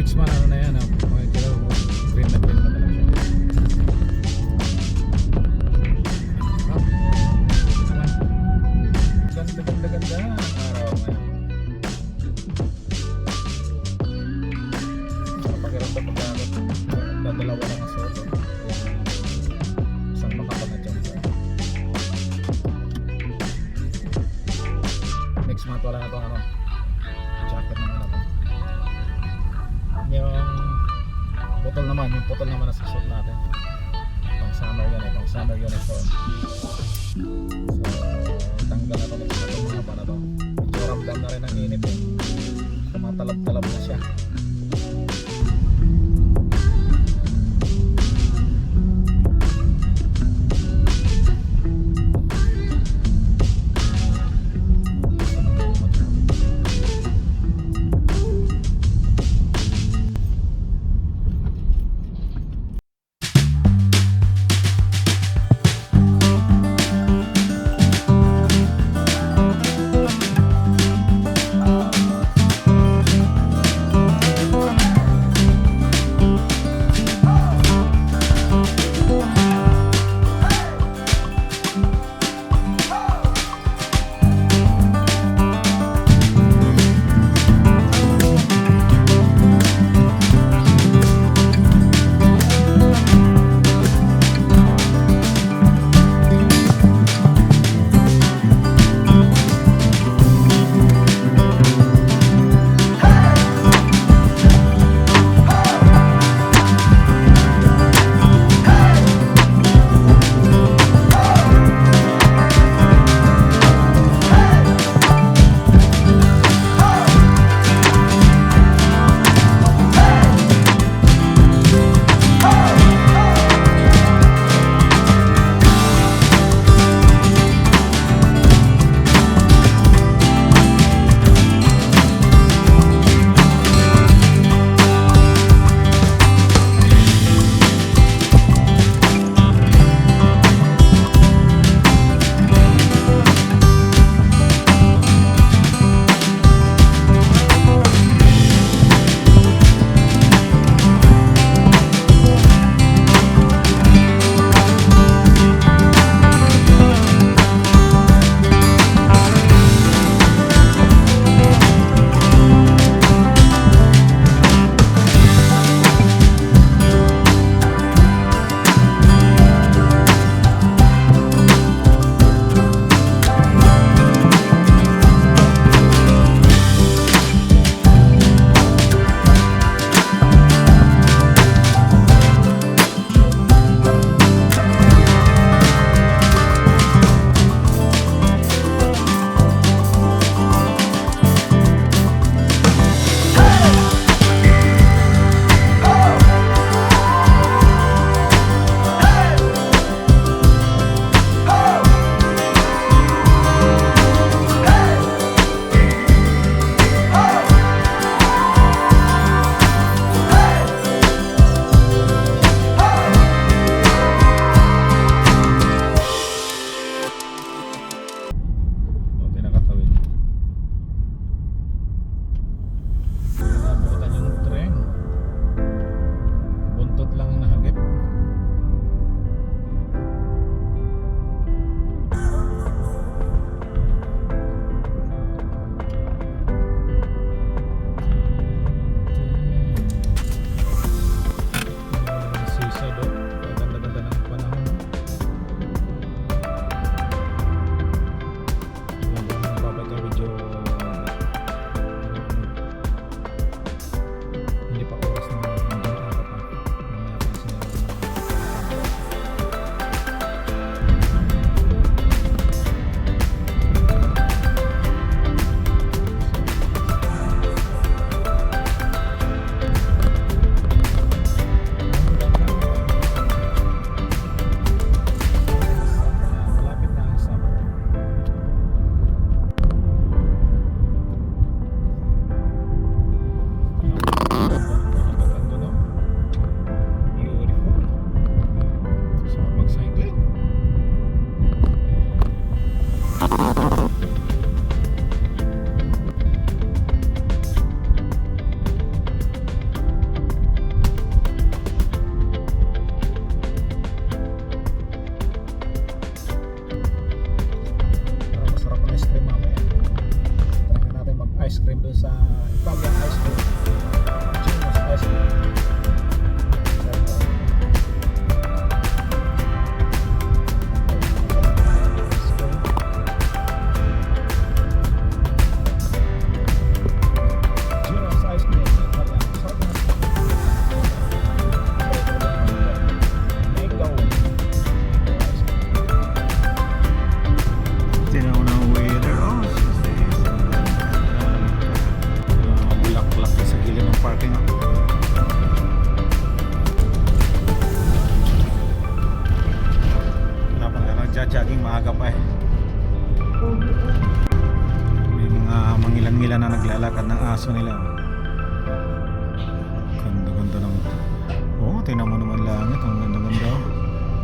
Next month, ano na yan, ah, mga tira, green na green na talaga siya. Ganda, ganda, ganda araw ngayon. Pakiramdam ko gamit, dadalawa lang ang soto. Isang ka. Next month wala na itong ano, naman, yung putol naman na susuot natin. Pang summer yun eh, pang summer uniform. So, tanggal na to next month yung mga pa na to. Medyo ramdam na rin ang init eh. Tumatalab-talab na siya. Mangilan-ngilan na naglalakad ng aso nila. Ganda-ganda ng... Oo, oh, tingnan mo naman langit. Ang ganda-ganda. oh.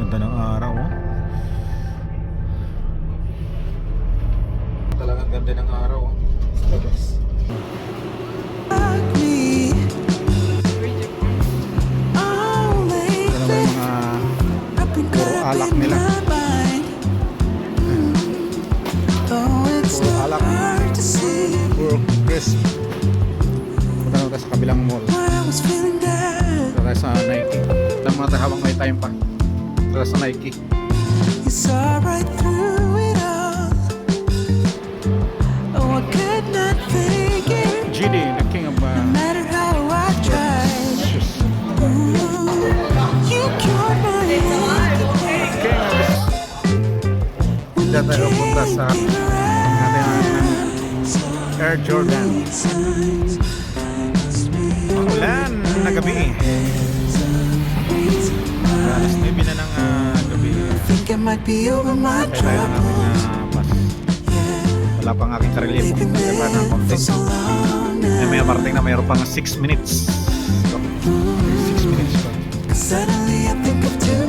Ganda ng araw. Oh. Talagang ganda ng araw. oh. Yung mga puro alak nila. Crisp. Punta na tayo sa kabilang mall. Punta tayo sa Nike. Tama natin habang may time pa. Punta tayo sa Nike. You saw right through it all. Oh, I could not fake it, GD, the king of no uh, matter how I tried. Ooh, you cured my King of. Diyan tayo punta sa natin ang Air Jordan. Ulan na gabi. Alas 9 na ng ah, gabi. Kaya tayo ng aming troubles. ah. Yeah, Wala pang aking kung been nagkaba ng konti. Ay, may now. parating na mayroon pang 6 minutes. 6 minutes pa. Suddenly I think of tomorrow.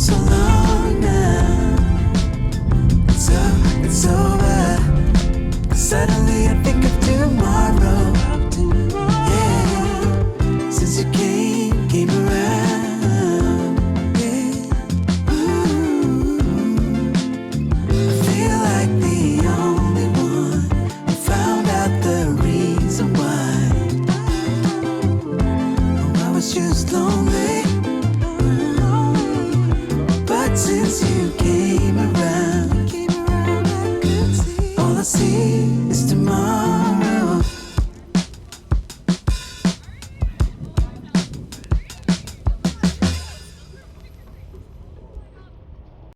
was alone.